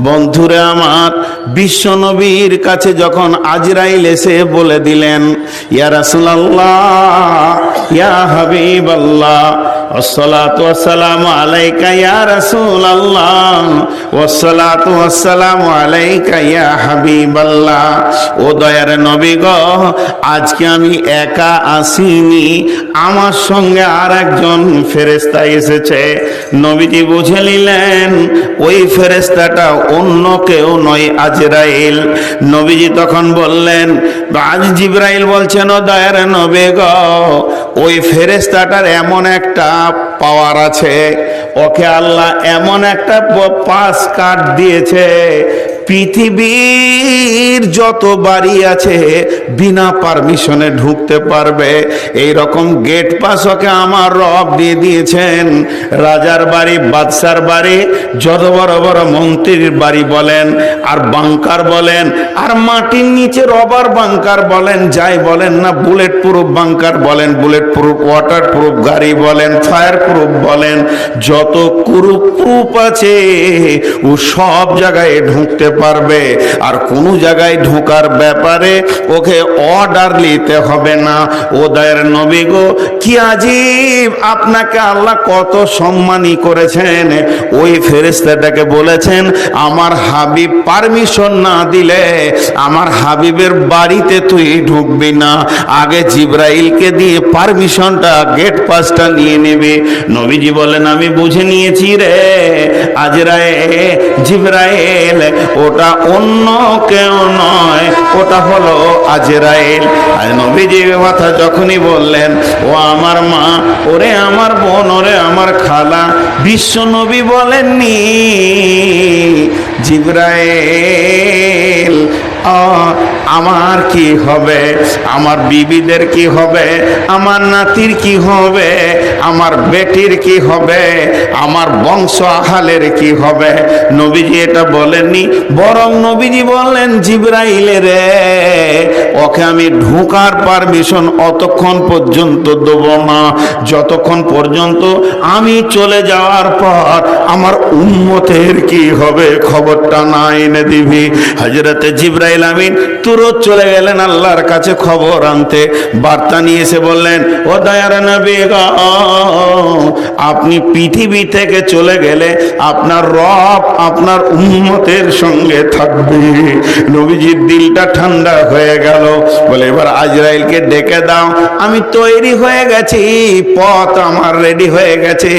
বন্ধুরে আমার বিশ্ব নবীর কাছে যখন আজরাইল এসে বলে দিলেন ইয়া রাসূলুল্লাহ ইয়া হাবিবাল্লাহ আসসালাতু নবী গো, আজকে আমি একা আসিনি। আমার সঙ্গে আর একজন ফেরেশতা এসেছে। নবীজি বুঝে নিলেন, ওই ফেরেশতাটা অন্য কেউ নয় আজরাইল। নবীজি তখন বললেন, আজ জিব্রাইল বলছেন, ও দয়ার নবী গো, ওই ফেরেশতাটার এমন একটা পাওয়ার আছে। ওকে আল্লাহ এমন একটা পাস কার্ড দিয়েছে পৃথিবীর যত বাড়ি আছে, বিনা পারমিশনে ঢুকতে পারবে। এই রকম গেট পাস ওকে আমার রব দিয়ে দিয়েছেন। রাজার বাড়ি, বাদশার বাড়ি, যত বড় বড় মন্ত্রীর বাড়ি বলেন, আর বাংকার বলেন, আর মাটির নিচে রবার বাংকার বলেন, যাই বলেন না বুলেট প্রুফ বাংকার বলেন বুলেট প্রুফ ওয়াটার প্রুফ গাড়ি বলেন ফায়ার প্রুফ বলেন, যত কুরুপ প্রুফ আছে, ও সব জায়গায় ঢুকতে পারবে। আর কোনো জায়গায় ঢোকার ব্যাপারে ওকে অর্ডার নিতে হবে না। ও দয়ের নবী গো, কি আজীব, আপনাকে আল্লাহ কত সম্মানই করেছেন। ওই ফেরেস্তাটাকে বলেছেন, আমার হাবিব পারমিশন না দিলে আমার হাবিবের বাড়িতে তুই ঢুকবি না। আগে জিব্রাইলকে দিয়ে পারমিশনটা গেট পাসটা নিয়ে নেবে। নবীজি বলেন আমি বুঝে নিয়েছি রে আজরায়ে জিব্রাইল, ওটা অন্য কেউ নয়। ওটা হলো আজরাইল। আর নবীজি কথা যখনই বললেন, ও আমার মা, ওরে আমার বোন, ওরে আমার খালা, বিশ্ব নবী বলেননি, জিব্রাইল আমার কি হবে? আমার বিবিদের কি হবে? আমার নাতির কি হবে? আমার বেটির কি হবে? আমার বংশ আহালের কি হবে? নবীজি এটা বলেননি, বরং নবীজি বললেন জিব্রাইলে রে ওকে আমি ঢোকার পারমিশন অতক্ষণ পর্যন্ত দেব না। যতক্ষণ পর্যন্ত আমি চলে যাওয়ার পর আমার উম্মতের কি হবে খবরটা না এনে দিবি। হজরতে জিব্রাইল আমিন তুরত চলে গেলেন আল্লাহর কাছে খবর আনতে। বার্তা নিয়ে এসে বললেন, ও দয়ার আপনি পৃথিবী থেকে চলে গেলে আপনার রব আপনার উম্মতের সঙ্গে থাকবে। নবীজির দিলটা ঠান্ডা হয়ে গেল। বলে, এবার আজরাইলকে ডেকে দাও। আমি তৈরি হয়ে গেছি, পথ আমার রেডি হয়ে গেছে,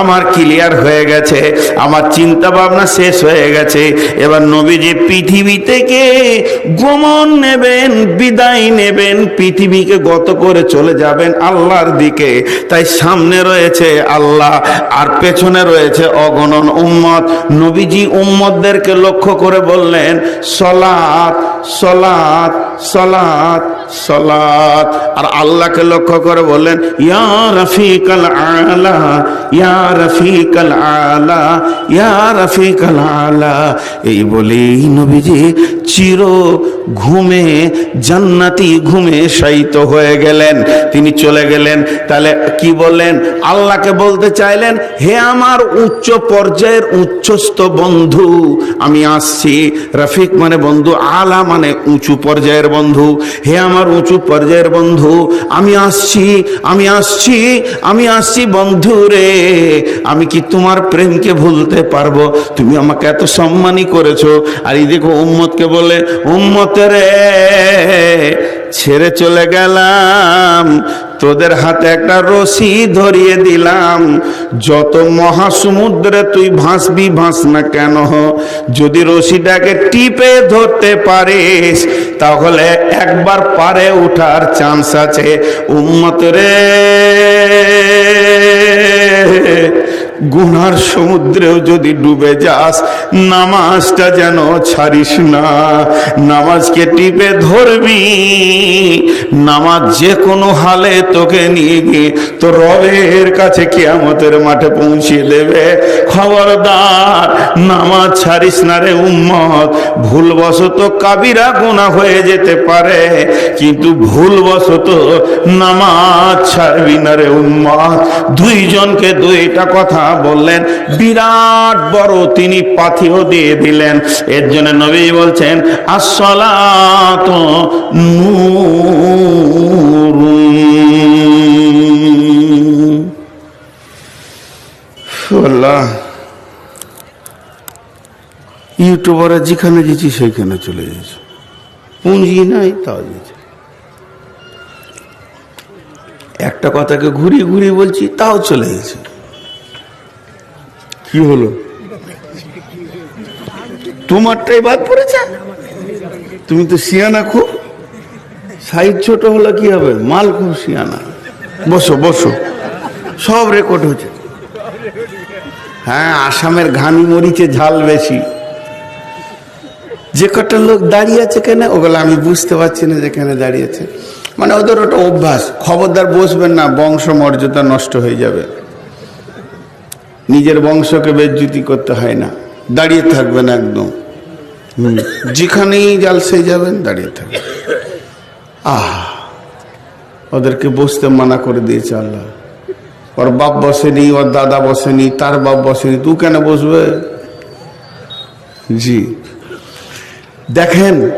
আমার ক্লিয়ার হয়ে গেছে, আমার চিন্তা ভাবনা শেষ হয়ে গেছে। এবার নবীজি পৃথিবী থেকে গমন নেবেন, বিদায় নেবেন, পৃথিবীকে গত করে চলে যাবেন আল্লাহর দিকে। তাই সামনে রয়েছে আল্লাহ, আর পেছনে রয়েছে অগণন উম্মত। নবীজি উম্মতদেরকে লক্ষ্য করে বললেন সলাত সলাত। সলাত সলাত। আর আল্লাহকে লক্ষ্য করে বললেন, ইয়া রফিকাল আলা, ইয়া রফিকাল আলা, ইয়া রফিকাল আলা। এই বলেই নবীজি চির ঘুমে, জান্নাতি ঘুমে শায়িত হয়ে গেলেন। তিনি চলে গেলেন। তাহলে কি বললেন? আল্লাহকে বলতে চাইলেন, হে আমার উচ্চ পর্যায়ের উচ্চস্থ বন্ধু, আমি আসছি। রফিক মানে বন্ধু, আলা মানে উঁচু পর্যায়ের বন্ধু। হে আমার উঁচু পর্যায়ের বন্ধু, আমি আসছি আমি আসছি আমি আসছি বন্ধু রে। আমি কি তোমার প্রেমকে ভুলতে পারব? তুমি আমাকে এত সম্মানই করেছ। আর এই দেখো উম্মতকে বলে উম্মতের ছেড়ে চলে গেলাম। তোদের হাতে একটা রশি ধরিয়ে দিলাম। যত মহাসমুদ্রে তুই ভাসবি, ভাস না কেন? যদি রশিটাকে টিপে ধরতে পারিস, তাহলে একবার পারে উঠার চান্স আছে। উম্মত রে। গুনার সমুদ্রেও যদি ডুবে যাস, নামাজটা যেন ছাড়িস না। নামাজকে টিপে ধরবি, নামাজ যে কোনো হালে তোকে নিয়ে গিয়ে তো রবের কাছে কিয়ামতের মাঠে পৌঁছিয়ে দেবে। খবরদার, নামাজ ছাড়িস না রে উম্মত। ভুলবশত কাবিরা গোনা হয়ে যেতে পারে, কিন্তু ভুলবশত নামাজ ছাড়বি না রে উম্মত। দুই দুইজনকে দুইটা কথা বললেন। বিরাট বড় তিনি পাথিও দিয়ে দিলেন। এর জন্য নবী বলছেন, আসসালাত নূরুন। আল্লাহ। যেখানে গেছি, সেখানে চলে গেছে। পুঁজি নাই, তাও গেছে। একটা কথাকে ঘুরিয়ে ঘুরিয়ে বলছি তাও চলে গেছে। কি হলো? তোমারটাই বাদ পড়েছে? তুমি তো শিয়ানা খুব। সাইজ ছোট হলে কি হবে? মাল খুব শিয়ানা বসো বসো। সব রেকর্ড হচ্ছে হ্যাঁ আসামের ঘানি মরিচে ঝাল বেশি। যে কটা লোক দাঁড়িয়ে আছে কেন ওগুলো আমি বুঝতে পারছি না যেখানে দাঁড়িয়েছে মানে ওদের ওটা অভ্যাস। খবরদার বসবেন না বংশ মর্যাদা নষ্ট হয়ে যাবে। নিজের বংশকে বেজ্জুতি করতে হয় না। দাঁড়িয়ে থাকবেন একদম। যেখানেই জালসে যাবেন দাঁড়িয়ে থাকবেন। আহ ওদেরকে বসতে মানা করে দিয়েছে আল্লাহ। ওর বাপ বসেনি ওর দাদা বসেনি তার বাপ বসেনি তুই কেন বসবে? জি। দেখেন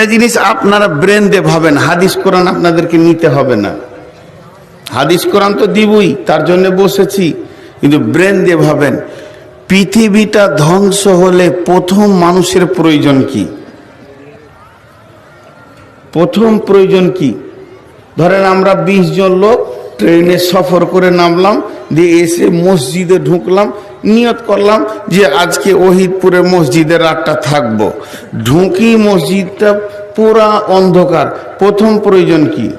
একটা জিনিস আপনারা ব্রেন দিয়ে ভাবেন হাদিস কোরআন আপনাদেরকে নিতে হবে না। হাদিস কোরআন তো দিবই, তার জন্য বসেছি, কিন্তু ব্রেন দিয়ে ভাবেন পৃথিবীটা ধ্বংস হলে প্রথম মানুষের প্রয়োজন কি? প্রথম প্রয়োজন কি? ধরেন আমরা বিশ জন লোক ট্রেনে সফর করে নামলাম দিয়ে এসে মসজিদে ঢুকলাম নিয়ত করলাম যে আজকে ওহিদপুরে মসজিদে রাতটা থাকব। ঢুকি মসজিদটা পুরা অন্ধকার। প্রথম প্রয়োজন কি?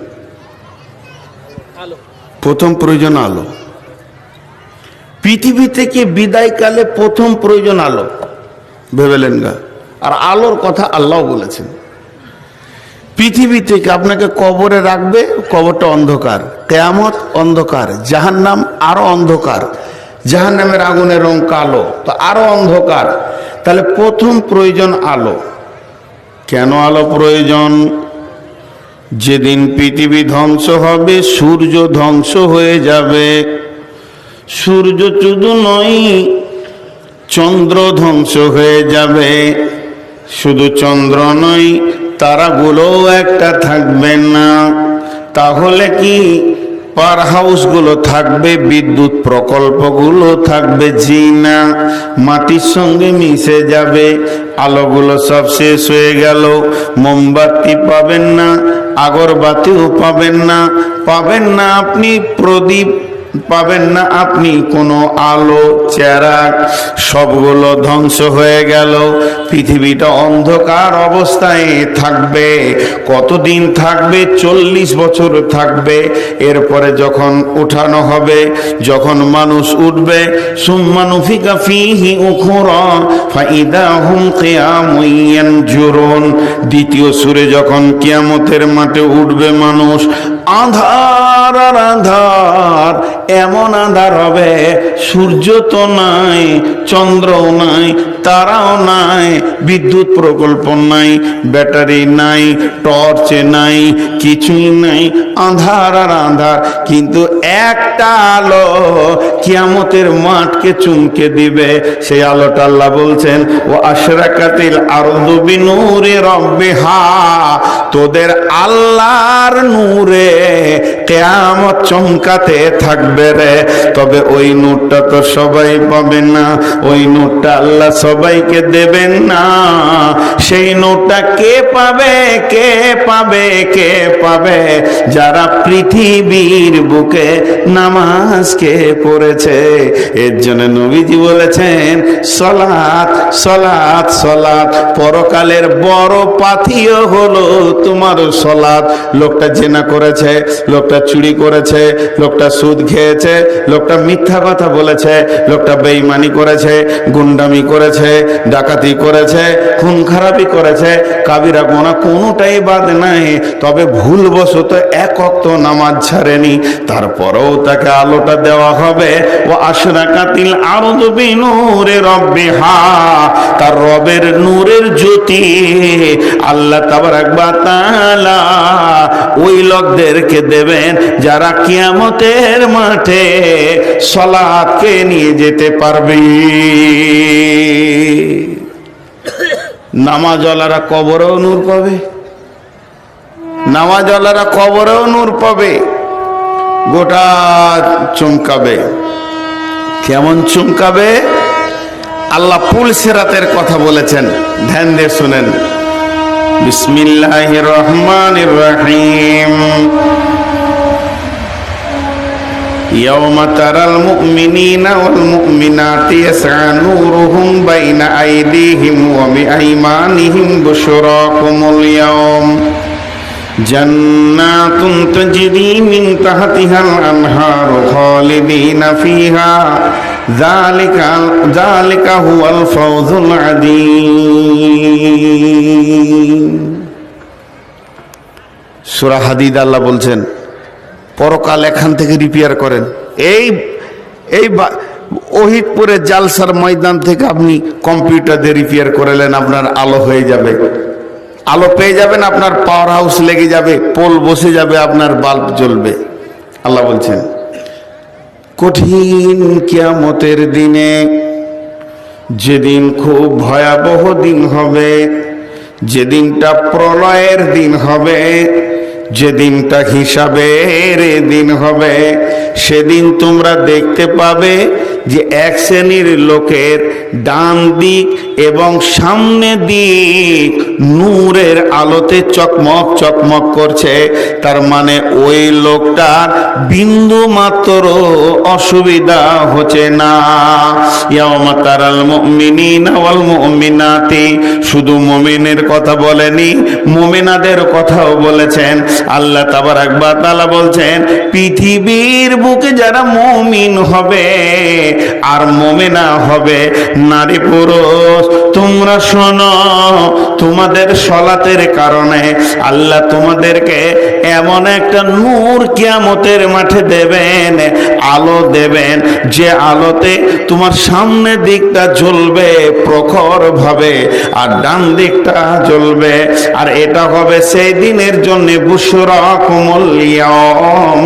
প্রথম প্রয়োজন আলো। পৃথিবী থেকে বিদায়কালে প্রথম প্রয়োজন আলো। ভেবেলেন গা। আর আলোর কথা আল্লাহ বলেছেন। পৃথিবী থেকে আপনাকে কবরে রাখবে, কবরটা অন্ধকার। কেয়ামত অন্ধকার জাহান নাম আরও অন্ধকার। জাহান নামের আগুনের রং কালো, তো আরও অন্ধকার। তাহলে প্রথম প্রয়োজন আলো। কেন আলো প্রয়োজন? যেদিন পৃথিবী ধ্বংস হবে, সূর্য ধ্বংস হয়ে যাবে। সূর্য শুধু নয়, চন্দ্র ধ্বংস হয়ে যাবে। শুধু চন্দ্র নয় তারাগুলোও একটা থাকবে না। তাহলে কি পার হাউসগুলো থাকবে, বিদ্যুৎ প্রকল্পগুলো থাকবে জি না মাটির সঙ্গে মিশে যাবে, আলোগুলো সব শেষ হয়ে গেল। মোমবাতি পাবেন না, আগরবাতিও পাবেন না। পাবেন না আপনি প্রদীপ পাবেন না। আপনি কোনো আলো চেরাক সবগুলো ধ্বংস হয়ে গেল। পৃথিবীটা অন্ধকার অবস্থায় থাকবে, কতদিন থাকবে? চল্লিশ বছর থাকবে। এরপরে যখন উঠানো হবে, যখন মানুষ উঠবে সুম্মানুফিকা দ্বিতীয় সুরে যখন কিয়ামতের মাঠে উঠবে মানুষ, আধার আর আধার এমন আধার হবে সূর্য তো নাই চন্দ্রও নাই তারাও নাই, বিদ্যুৎ প্রকল্প নাই, ব্যাটারি নাই, টর্চ নাই, কিছুই নাই আধার আর আধার কিন্তু একটা আলো কিয়ামতের মাঠকে চুমকে দিবে, সেই আলোটা আল্লাহ বলছেন, ও আশরাকাতিল আরদু বিনূরি রব্বিহা। তোদের আল্লাহর নূরে কেয়ামত চমকাতে থাকবে রে। তবে ওই নূরটা তো সবাই পাবে না, ওই নূরটা আল্লাহ সবাইকে দেবেন না। সেই নূরটা কে পাবে কে পাবে কে পাবে? যারা পৃথিবীর বুকে নামাজকে পড়েছে, এর জন্য নবীজি বলেছেন, সলাৎ সলাৎ সলাৎ, পরকালের বড় পাথিও হলো তোমার সলাৎ। লোকটা জেনা করেছে, লোকটা চুরি করেছে, লোকটা সুদ খেয়েছে, লোকটা মিথ্যা কথা বলেছে, লোকটা বেইমানি করেছে, গুন্ডামি করেছে করেছে, ডাকাতি করেছে, খুন খারাপি করেছে, কাবিরা গোনা কোনোটাই বাদ নাই। তবে ভুলবশত এক অক্ত নামাজ ছাড়েনি, তারপরেও তাকে আলোটা দেওয়া হবে। ও আশরাকাতিল আরদ বিনুরে রব্বিহা, তার রবের নূরের জ্যোতি। আল্লাহ তাবারাক ওয়া তাআলা ওই লোকদেরকে দেবেন যারা কিয়ামতের মাঠে সলাৎকে নিয়ে যেতে পারবে। নামাজওয়ালারা কবরেও নূর পাবে। নামাজওয়ালারা কবরেও নূর পাবে। গোটা চমকাবে। কেমন চমকাবে? আল্লাহ পুল সেরাতের কথা বলেছেন। ধ্যান দিয়ে শুনেন। বিসমিল্লাহ রহমান রহিম। يوم ترى المؤمنين والمؤمنات يسعى نورهم بين أيديهم وبأيمانهم بشراكم اليوم جنات تجري من تحتها الأنهار خالدين فيها ذلك ذلك هو الفوز العظيم সূরা হাদিদ আল্লাহ বলছেন পরকাল এখান থেকে রিপেয়ার করেন। এই এই ওহিদপুরে জালসার ময়দান থেকে আপনি কম্পিউটার দিয়ে রিপেয়ার করেলেন, আপনার আলো হয়ে যাবে। আলো পেয়ে যাবেন, আপনার পাওয়ার হাউস লেগে যাবে পোল বসে যাবে, আপনার বাল্ব জ্বলবে। আল্লাহ বলছেন, কঠিন কিয়ামতের দিনে যেদিন খুব ভয়াবহ দিন হবে, যেদিনটা প্রলয়ের দিন হবে যেদিনটা হিসাবের দিন হবে সেদিন তোমরা দেখতে পাবে যে এক শ্রেণির লোকের ডান দিক এবং সামনে দিক নূরের আলোতে চকমক চকমক করছে, তার মানে ওই লোকটার বিন্দু মাত্র অসুবিধা হচ্ছে না। ইয়াওমা তারাল মুমিনিনা ওয়াল মুমিনাতি, শুধু মুমিনের কথা বলেনি, মুমিনাদের কথাও বলেছেন। আল্লাহ তাবারাক ওয়া তাআলা বলছেন, পৃথিবীর বুকে যারা মুমিন হবে আর মমিনা হবে নারী পুরুষ। তোমরা শোনো তোমাদের সলাতের কারণে আল্লাহ তোমাদেরকে এমন একটা নূর কিয়ামতের মাঠে দেবেন, আলো দেবেন, যে আলোতে তোমার সামনের দিকটা জ্বলবে প্রখর ভাবে আর ডান দিকটা জ্বলবে। আর এটা হবে সেই দিনের জন্য বুসরা কুমলিয়ম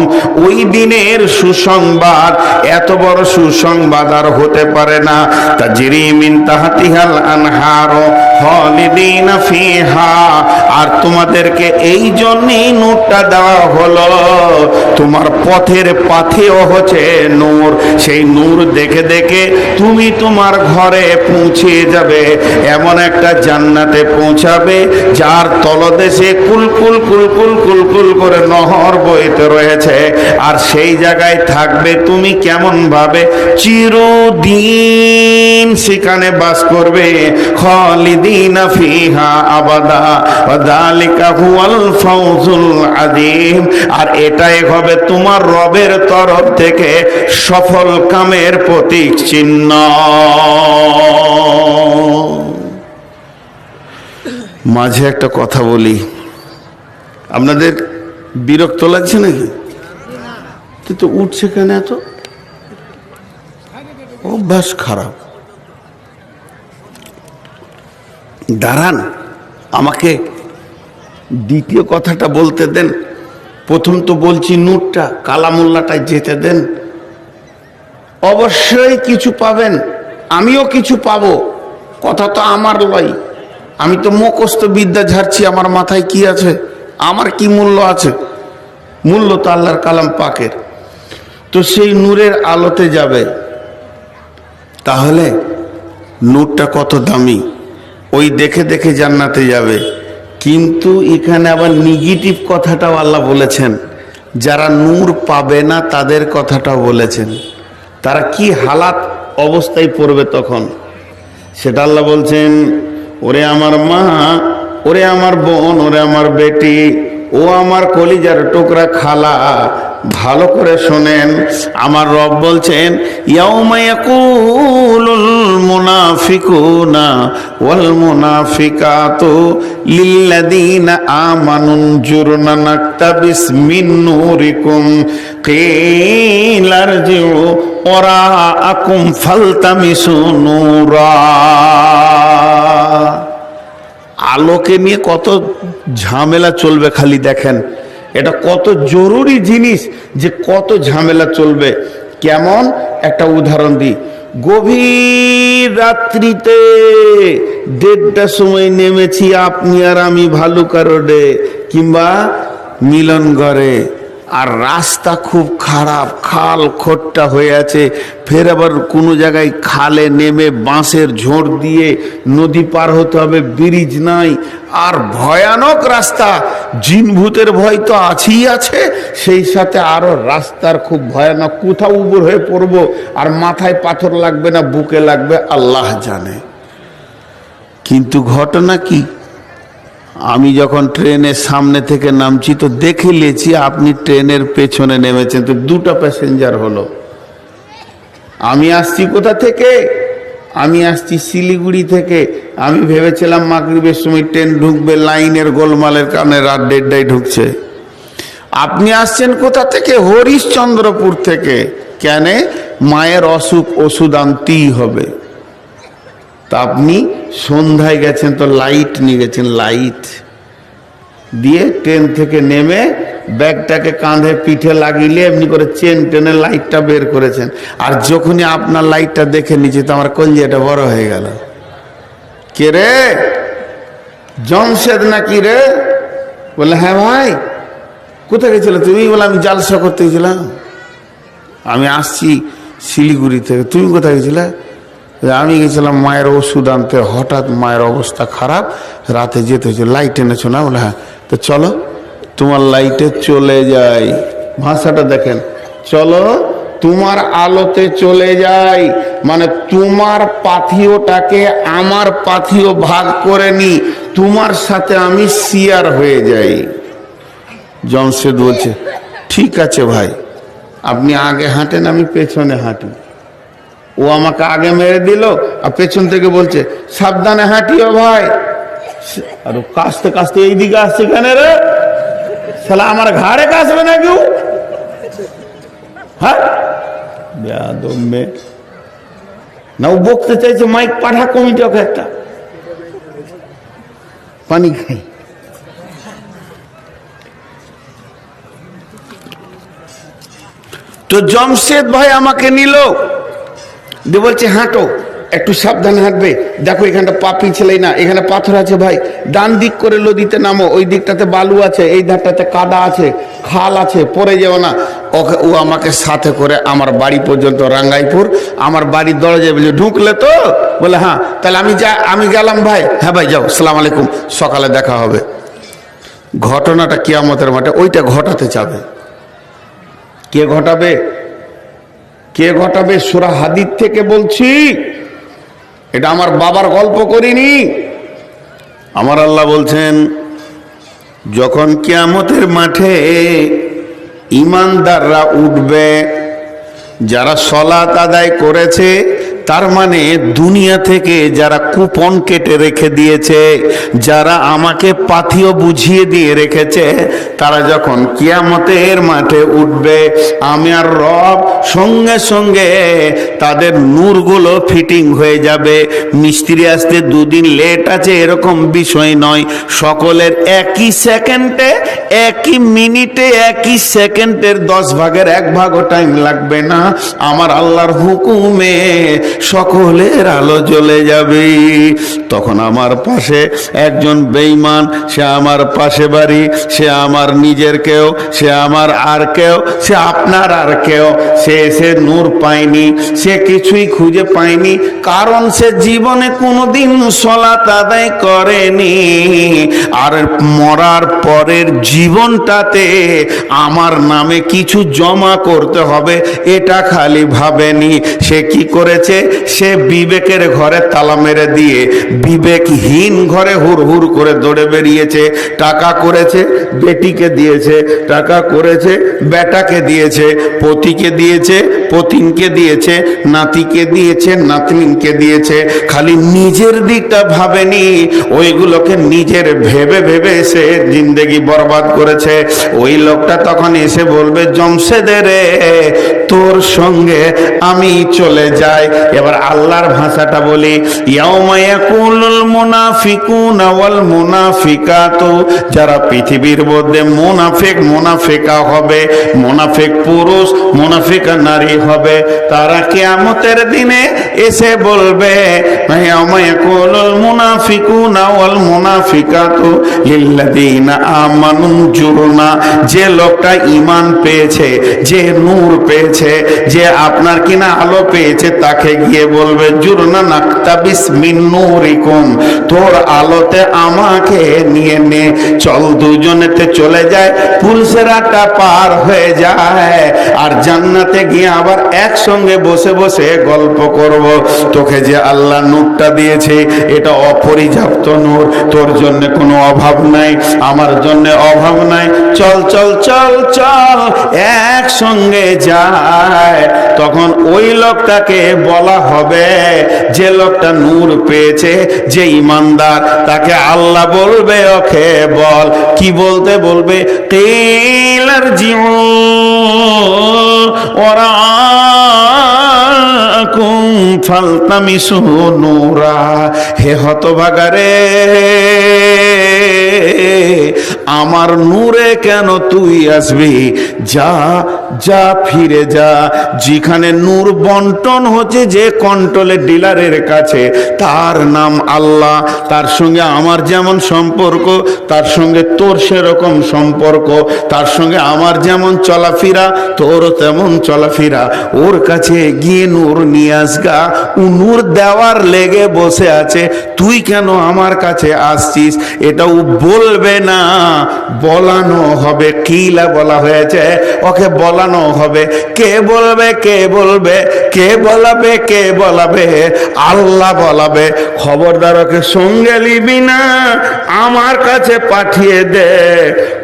ওই দিনের সুসংবাদ, এত বড় সুসংবাদ আর হতে পারে না। তাজরিমিন তাহাতিহাল আনহার খালিদিনা ফিহা। আর তোমাদেরকে এই জন্যই নূরটা দেওয়া হলো। তোমার পথের পাথেও হচ্ছে নূর। সেই নূর দেখে দেখে তুমি তোমার ঘরে পৌঁছে যাবে। এমন একটা জান্নাতে পৌঁছাবে, যার তলদেশে কুলকুল কুলকুল কুলকুল করে নহর বইতে রয়েছে। আর সেই জায়গায় থাকবে তুমি কেমন ভাবে চিরদিন সেখানে বাস করবে। খালিদিনা ফিহা আবাদা। ওয়াদালিকা হুয়াল ফাউজুল আযীম। আর এটাই হবে তোমার রবের তরফ থেকে সফল কামের প্রতীক চিহ্ন। মাঝে একটা কথা বলি। আপনাদের বিরক্ত লাগছে নাকি? কিন্তু উঠছে কেন এত? অভ্যাস খারাপ। দাঁড়ান, আমাকে দ্বিতীয় কথাটা বলতে দেন। প্রথম তো বলছি নূরটা কালামুল্লাটায় যেতে দেন। অবশ্যই কিছু পাবেন, আমিও কিছু পাব। কথা তো আমার লয় আমি তো মুখস্থ বিদ্যা ঝাড়ছি, আমার মাথায় কি আছে? আমার কি মূল্য আছে? মূল্য তো আল্লাহর কালাম পাকের। তো সেই নূরের আলোতে যাবে। তাহলে নূরটা কত দামি? ওই দেখে দেখে জান্নাতে যাবে। কিন্তু এখানে আবার নেগেটিভ কথাটাও আল্লাহ বলেছেন। যারা নূর পাবে না, তাদের কথাটাও বলেছেন। তারা কি হালাত অবস্থায় পড়বে তখন? সেটা আল্লাহ বলছেন, ওরে আমার মা, ওরে আমার বোন, ওরে আমার বেটি ও আমার কলিজার টুকরা খালা, ভালো করে শোনেন। আমার রব বলছেন, ইয়াউমা ইয়াকুলুল মুনাফিকুনা ওয়াল মুনাফিকাতু লিল্লাযীনা আমানু জুরনা নাকতাবিস মিন নূরিকুম। কিলা ইরজিউ ওরাআকুম ফালতামিসু নূরা। আলোকে নিয়ে কত ঝামেলা চলবে খালি দেখেন। এটা কত জরুরি জিনিস যে কত ঝামেলা চলবে। কেমন? একটা উদাহরণ দিই। গভীর রাত্রিতে দেড়টার সময় নেমেছি আপনি আর আমি ভালুকা রোডে কিংবা মিলনগড়ে আর রাস্তা খুব খারাপ, খাল খোট্টা হয়ে আছে। ফের আবার কোনো জায়গায় খালে নেমে বাঁশের ঝোড় দিয়ে নদী পার হতে হবে, ব্রিজ নাই। আর ভয়ানক রাস্তা, জিন ভূতের ভয় তো আছেই আছে। সেই সাথে আরও রাস্তার খুব ভয়ানক, কোথাও উবুর হয়ে পড়ব আর মাথায় পাথর লাগবে না, বুকে লাগবে, আল্লাহ জানে। কিন্তু ঘটনা কি? আমি যখন ট্রেনের সামনে থেকে নামছি, তো দেখে নিয়েছি আপনি ট্রেনের পেছনে নেমেছেন। তো দুটো প্যাসেঞ্জার হলো। আমি আসছি কোথা থেকে? আমি আসছি শিলিগুড়ি থেকে। আমি ভেবেছিলাম মাগরিবের সময় ট্রেন ঢুকবে, লাইনের গোলমালের কারণে রাত দেড়টায় ঢুকছে। আপনি আসছেন কোথা থেকে? হরিশ্চন্দ্রপুর থেকে। কেন? মায়ের অসুখ ওষুধ আনতেই হবে। তা আপনি সন্ধ্যায় গেছেন তো লাইট নিয়ে গেছেন লাইট দিয়ে ট্রেন থেকে নেমে ব্যাগটাকে কাঁধে পিঠে লাগিয়ে এমনি করে চেন টেনে লাইটটা বের করেছেন। আর যখনই আপনার লাইটটা দেখে নিচে তো আমার কলজিয়াটা বড় হয়ে গেল। কে রে? জমশেদ নাকি রে? বলে হ্যাঁ ভাই, কোথায় গেছিলে তুমি? বলে, আমি জালসা করতে গেছিলাম। আমি আসছি শিলিগুড়ি থেকে। তুমি কোথায় গেছিলে? আমি গেছিলাম, মায়ের ওষুধ আনতে, হঠাৎ মায়ের অবস্থা খারাপ, রাতে যেতে হয়েছে লাইট এনেছো না? বলে হ্যাঁ। তো চলো, তোমার লাইটে চলে যাই। ভাষাটা দেখেন। চলো, তোমার আলোতে চলে যাই। মানে তোমার পাথিওটাকে আমার পাথিও ভাগ করে নি। তোমার সাথে আমি শিয়ার হয়ে যাই। জমশেদ বলছে, ঠিক আছে ভাই, আপনি আগে হাঁটেন, আমি পেছনে হাঁটি। ও আমাকে আগে মেরে দিল আর পেছন থেকে বলছে, সাবধানে হাঁটিও ভাই। আর ও কাশতে কাশতে এইদিকে আসছে কেন রে? শালা আমার ঘাড়ে কাশবে না কেউ হ্যাঁ। না, ও বকতে চাইছে, মাইক পাঠা কমিটি ওকে একটা। পানি তো জমশেদ ভাই আমাকে নিল। দিয়ে বলছে, হাঁটো, একটু সাবধানে হাঁটবে। দেখো, এখানটা পা পিছলেই না, এখানে পাথর আছে ভাই। ডান দিক করে নদীতে নামো, ওই দিকটাতে বালু আছে, এই ধারটাতে কাদা আছে, খাল আছে, পড়ে যেও না। ওকে, ও আমাকে সাথে করে আমার বাড়ি পর্যন্ত রাঙ্গাইপুর, আমার বাড়ির দরজায় বলে ঢুকলে তো? বলে হ্যাঁ তাহলে আমি যা, আমি গেলাম ভাই। হ্যাঁ ভাই, যাও, সালাম আলাইকুম, সকালে দেখা হবে। ঘটনাটা কিয়ামতের মাঠে, ওইটা ঘটাতে চাবে। কে ঘটাবে? কে ঘটাবে সুরা হাদিদ থেকে বলছি? এটা আমার বাবার গল্প করিনি। আমার আল্লাহ বলছেন, যখন কিয়ামতের মাঠে ইমানদাররা উঠবে, যারা সলাত আদায় করেছে তার মানে দুনিয়া থেকে যারা কুপন কেটে রেখে দিয়েছে, যারা আমাকে পাথিও বুঝিয়ে দিয়ে রেখেছে, তারা যখন কিয়ামতের মাঠে উঠবে, আমি আর রব সঙ্গে সঙ্গে তাদের নূরগুলো ফিটিং হয়ে যাবে। মিস্ত্রি আসতে দুদিন লেট আছে, এরকম বিষয় নয়। সকলের একই সেকেন্ডে, একই মিনিটে, একই সেকেন্ডের দশ ভাগের এক ভাগও টাইম লাগবে না। আমার আল্লাহর হুকুমে সকলের আলো জ্বলে যাবে। তখন আমার পাশে একজন বেইমান সে আমার পাশে বাড়ি, সে আমার নিজের কেউ, সে আমার আর কেউ, সে আপনার আর কেউ। সে এসে নূর পায়নি, সে কিছুই খুঁজে পায়নি, কারণ সে জীবনে কোনোদিন সলাত আদায় করেনি। আর মরার পরের জীবনটাতে আমার নামে কিছু জমা করতে হবে, এটা খালি ভাবেনি। সে কি করেছে? সে বিবেকের ঘরে তালা মেরে দিয়ে বিবেকহীন ঘরে হুর হুর করে দৌড়ে বেরিয়েছে, টাকা করেছে, বেটিকে দিয়েছে, টাকা করেছে, বেটাকে দিয়েছে, পতিকে দিয়েছে, পতিনকে দিয়েছে, নাতিকে দিয়েছে নাতনিকে দিয়েছে। খালি নিজের দিকটা ভাবেনি, ওইগুলোকে নিজের ভেবে ভেবে সে জিন্দেগি বরবাদ করেছে। ওই লোকটা তখন এসে বলবে, জমশেদে রে তোর সঙ্গে আমি চলে যাই। এবার আল্লাহর ভাষাটা বলি যারা পৃথিবীর মধ্যে মুনাফিক মুনাফিকা হবে, মুনাফিক পুরুষ, মুনাফিকা নারী হবে, তারা কিয়ামতের দিনে এসে বলবে জুরনা যে লোকটা ঈমান পেয়েছে, যে নূর পেয়েছে যে আপনার কিনা আলো পেয়েছে, তাকে গিয়ে বলবে জুরনা নাক্তাবিস মিন নূরিকুম, তোর আলোতে আমাকে নিয়ে নে। চল দুজনেতে চলে যায় পুলসেরাটা পার হয়ে যায়। আর জান্নাতে গিয়ে আবার একসঙ্গে বসে বসে গল্প করব। তোকে যে আল্লাহ নূরটা দিয়েছে, এটা অপরিযাপ্ত নূর। তোর জন্য কোনো অভাব নাই, আমার জন্য অভাব নাই। চল চল চল চল, একসঙ্গে যায়, তখন ওই লোকটাকে বলা হবে, যে লোকটা নূর পেয়েছে, যে ইমানদার, তাকে আল্লাহ বলবে, ওকে বল। কি বলতে বলবে? কেলার জিউ ওরা হে হতভাগারে আমার নূরে কেন তুই আসবি? যা যা, ফিরে যা। যেখানে নূর বন্টন হচ্ছে, যে কন্ট্রোলের ডিলারের কাছে, তার নাম আল্লাহ। তার সঙ্গে আমার যেমন সম্পর্ক, তার সঙ্গে তোর সেরকম সম্পর্ক। তার সঙ্গে আমার যেমন চলাফেরা, তোরও তেমন চলাফেরা। ওর কাছে গিয়ে নূর নিয়ে আসগা ও নূর দেওয়ার লেগে বসে আছে। তুই কেন আমার কাছে আসছিস? এটা ও বলবে না, বলানো হবে, কিলা বলা হয়েছে, ওকে বলানো হবে। কে বলবে কে বলবে, কে বলাবে কে বলাবে, আল্লাহ বলাবে। খবরদার ওকে সঙ্গে লিবি না, আমার কাছে পাঠিয়ে দে।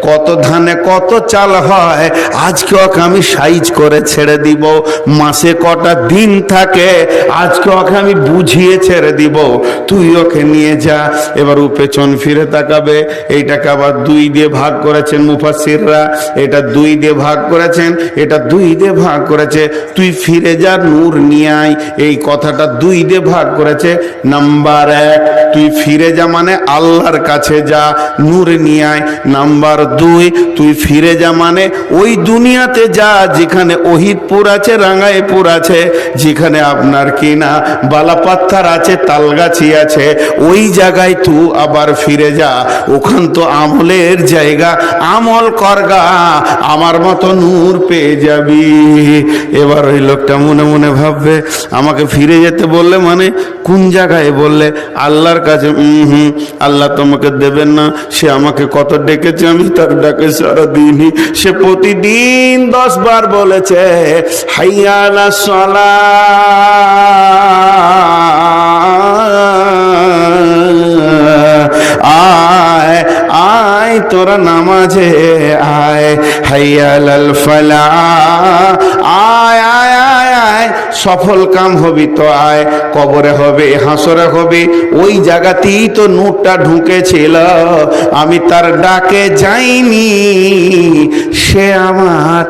কত ধানে কত চাল হয়, আজকে ওকে আমি সাইজ করে ছেড়ে দিব। মাসে কটা দিন থাকে, আজকে ওকে আমি বুঝিয়ে ছেড়ে দিব। তুই ওকে নিয়ে যা, এবার ও পেছন ফিরে তাকাবে এইটাকে আবার দুই দিয়ে ভাগ করেছেন মুফাসিররা এটা দুই দিয়ে ভাগ করেছেন, এটা দুই দিয়ে ভাগ করেছে, তুই ফিরে যা নূর নিয়ে আয়, এই কথাটা দুই দিয়ে ভাগ করেছে। নাম্বার এক, তুই ফিরে যা মানে আল্লাহর কাছে যা, নূর নিয়ে আয়। নাম্বার দুই, তুই ফিরে যা মানে ওই দুনিয়াতে যা, যেখানে ওহিদপুর আছে, রাঙ্গাইপুর আছে, যেখানে আপনার কিনা বালাপাত্থার আছে, তালগাছি আছে, ওই জায়গায় তুই আবার ফিরে যা, ওখান তো আমলের জায়গা, আমল করগা, আমার মতো নূর পেয়ে যাবি। এবার ওই লোকটা মনে মনে ভাববে, আমাকে ফিরে যেতে বললে মানে কোন জায়গায় বললে? আল্লাহর কাছে হুম, আল্লাহ তোমাকে দেবেন না, সে আমাকে কত ডেকেছে, আমি তার ডাকে সারা দিনই। সে প্রতিদিন দশ বার বলেছে হাইয়ালা সলা। আয় আয় তোরা নামাজে আয় হাইয়ালাল ফালা। আয় আয় আয় আয়, সফল কাম হবি তো আয়, কবরে হবে, হাসরে হবে। ওই জায়গাতেই তো নূরটা ঢুকেছিল, আমি তার ডাকে যাইনি, সে আমার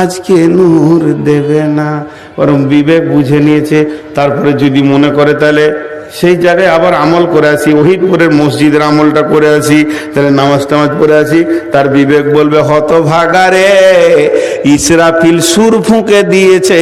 আজকে নূর দেবে না। বরং বিবেক বুঝে নিয়েছে, তারপরে যদি মনে করে তাহলে সেই জায়গায় আবার আমল করে আসি। ওহিদপুরের মসজিদের আমলটা করে আসি, তাহলে নামাজ টামাজ পড়ে আসি। তার বিবেক বলবে হত ভাগারে ইসরাফিল সুর ফুঁকে দিয়েছে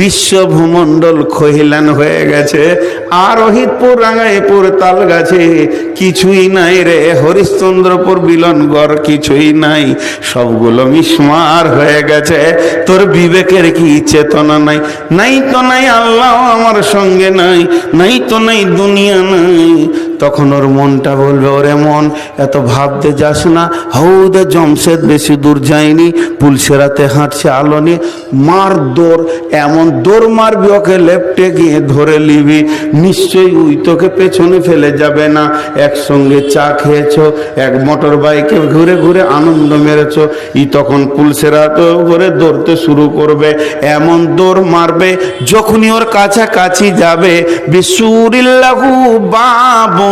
বিশ্ব ভূমণ্ডল খহিলান হয়ে গেছে। আর ওহিদপুর রাঙ্গাইপুর তাল গাছে কিছুই নাই রে। হরিশ্চন্দ্রপুর, বিলনগড়, কিছুই নাই। সবগুলো মিসমার হয়ে গেছে। তোর বিবেকের কি চেতনা নাই? নাই তো নাই আল্লাহ আমার সঙ্গে নাই। নাই তো নাই দুনিয়া নাই। তখন ওর মনটা বলবে, ওরে মন, এত ভাবতে যাস না। হৌদে জমশেদ বেশি দূর যায়নি, পুলসেরাতে হাঁটছে আলো নিয়ে। মার দৌড়, এমন দৌড় মারবি ওকে লেপটে গিয়ে ধরে নিবি। নিশ্চয়ই উই তোকে পেছনে ফেলে যাবে না। একসঙ্গে চা খেয়েছো, এক মোটর বাইকে ঘুরে ঘুরে আনন্দ মেরেছো। ই তখন পুলসেরাতে করে দৌড়তে শুরু করবে। এমন দৌড় মারবে যখনই ওর কাছাকাছি যাবে। বিশুরিল্লাহু বাবুন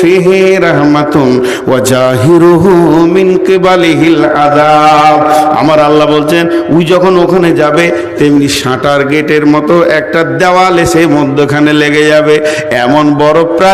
ফিহি রাহমাতুন, ওয়া জাহিরুহু মিন কিবালিহিল আযাব। আমার আল্লাহ বলছেন, উই যখন ওখানে যাবে, তেমনি সাঁটার গেটের মতো একটা দেওয়াল এসে মধ্যখানে লেগে যাবে। এমন বড় প্রাচীর